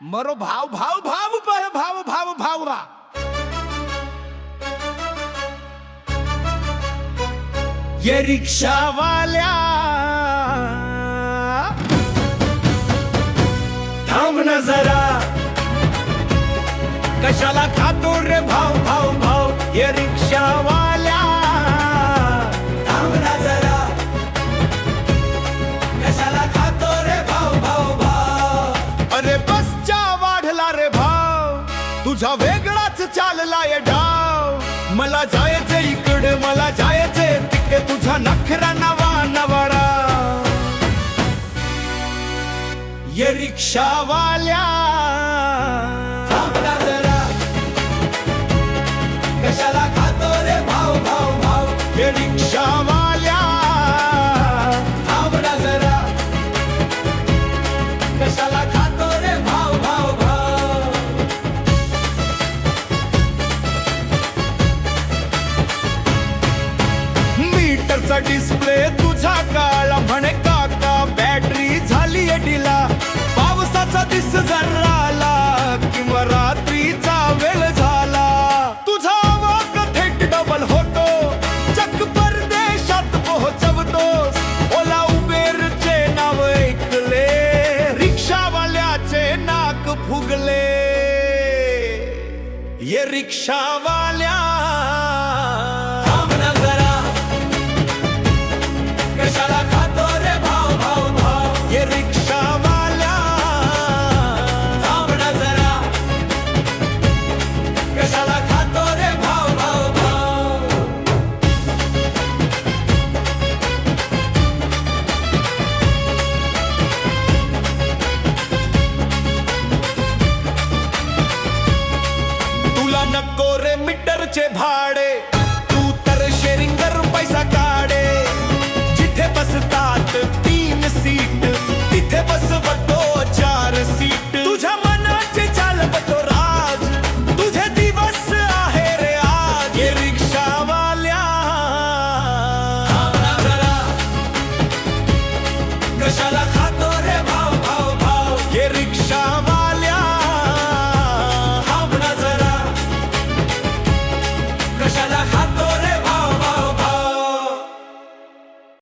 मरो भाव भाव भाव पर भाव भाव भावरा। ये रिक्षावाल्या थांब न जरा। कशाला खातो रे भाव भाव भाव? ये रिक्षा वाल्या थांब न जरा। कशाला खातो रे भाव भाव भाव? अरे तुझा वेगळाच चाललाय डाव. मला जायचे इकडे मला जायचे तिकडे. तुझा नखरा नवा नवाडा ये रिक्षावाल्या. कशाला खातो रे भाव भाव भाव मीटरचा डिस्प्ले तुझा काळा म्हणे काका बॅटरी झाली डिला पावसाचा दिस जराला किंवा रात्रीचा वेळ झाला. तुझा वाक थेट डबल होतो. चक परदेशात पोहोचवतोस ओला उबेरचे नाव ऐकले. रिक्षावाल्याचे नाक फुगले. ये रिक्षावाल्या घरचे भाडे. तू तर शेअरिंग कर पैसा काढे. जिथे बसतात तीन सीट तिथे बसवतो चार सीट तुझ्या मनाचे चालवतो राज. तुझे दिवस आहे रे आज. ये रिक्षावाल्या. कशाला